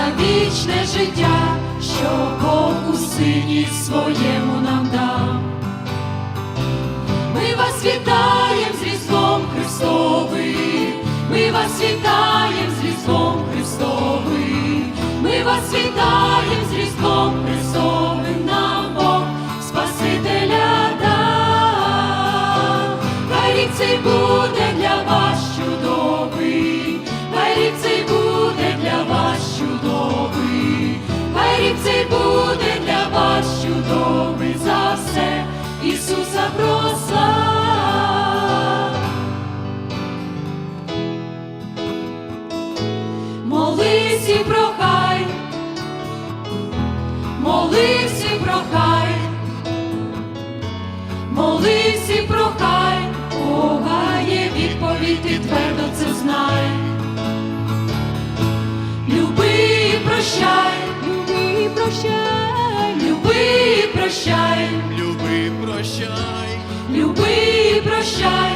за вічне життя, що Бог у сині своєму нам дав. Ми вас вітаєм з Різдвом Христовим, ми вас вітаєм з Різдвом Христовим, ми вас вітаєм з Різдвом Христовим, нам Бог Спасителя дав. Хай рік цей буде буде для вас чудовий за все. Ісуса прослав. Молись і прохай, молись і прохай, молись і прохай, Бога є відповідь, ти твердо прощай, люби прощай, Люби, прощай, люби прощай,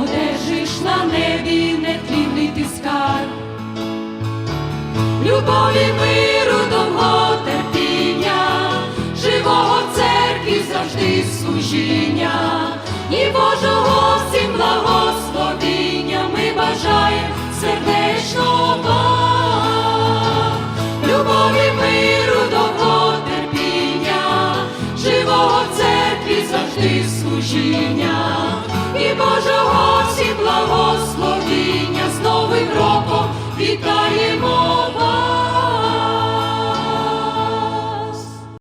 одержиш на небі нетлінний ти скарб. Любові, миру, довго терпіння, живого в церкві завжди служіння, і Божого служіння, і Божого всі благословіння.